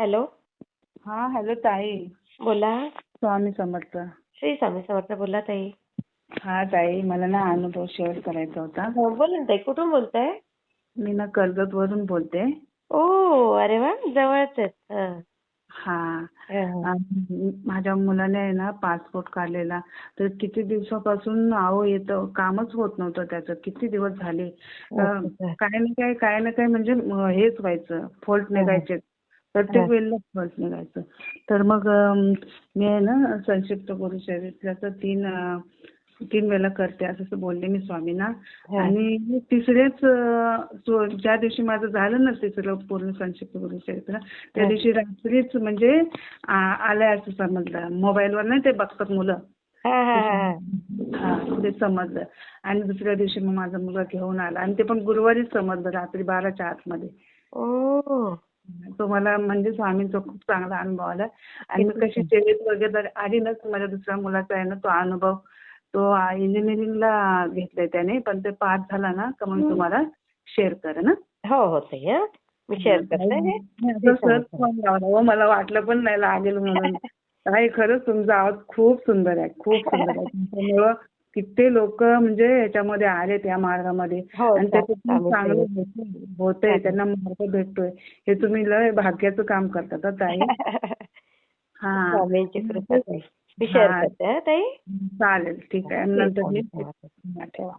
Hello. हा hello ताई. बोला. स्वामी समर्थ. श्री स्वामी समर्थ बोला ताई. हा ताई मला ना अनुभव शेअर करायचा होता. हो बोला ना ताई कुठून बोलताय? मी ना कर्जत वरून बोलते. ओ अरे वा जवळच आहेत. हं. हा. हं. माझ्या मुलाने आहे ना पासपोर्ट काढलेला. तर किती दिवसापासून अहो येतं कामच होत नव्हतं त्याचं. किती दिवस झाले? अं, अच्छा. काय ना काय काय ना काय म्हणजे हेच व्हायचं. फॉल्ट निघायचे. प्रत्येक वेळेला फॉल्ट निघायचं. तर मग मी आहे ना संक्षिप्त गुरु चरित्राचं तीन तीन वेळेला करते असं असं बोलले मी स्वामींना. आणि तिसरेच ज्या दिवशी माझं झालं ना तिसरं पूर्ण संक्षिप्त गुरु चरित्र त्या. दिवशी रात्रीच म्हणजे आलंय असं समजलं. मोबाईलवर नाही ते बघतात मुलं. ते समजलं. आणि दुसऱ्या दिवशी मग माझा मुलगा घेऊन आला. आणि ते पण गुरुवारीच समजलं रात्री बाराच्या आतमध्ये. ओ. तो मला म्हणजे स्वामींचा खूप चांगला अनुभव आला. आणि मी कशी सेवेत वगैरे आली ना माझ्या दुसऱ्या मुलाचा आहे ना तो अनुभव तो इंजिनिअरिंगला घेतलाय त्याने पण ते पास झाला ना का मग तुम्हाला शेअर करेन ना हो हो ताई हं. मी शेअर करते हे. मला वाटलं पण नाही लागेल म्हणून. ताई खरंच तुमचा आवाज खूप सुंदर आहे खूप सुंदर आहे. तुमच्यामुळं किती लोक म्हणजे याच्यामध्ये आले त्या मार्गामध्ये? हो, आणि त्याच्यातून चालेल, चांगलं. होतंय. त्यांना मार्ग भेटतोय. हे तुम्ही लय भाग्याचं काम करतात हं ताई. हा. स्वामींची कृपा ताई मी शेअर हा. करते हं, ताई. चालेल ठीक आहे. नंतर मी. हा, ठेवा.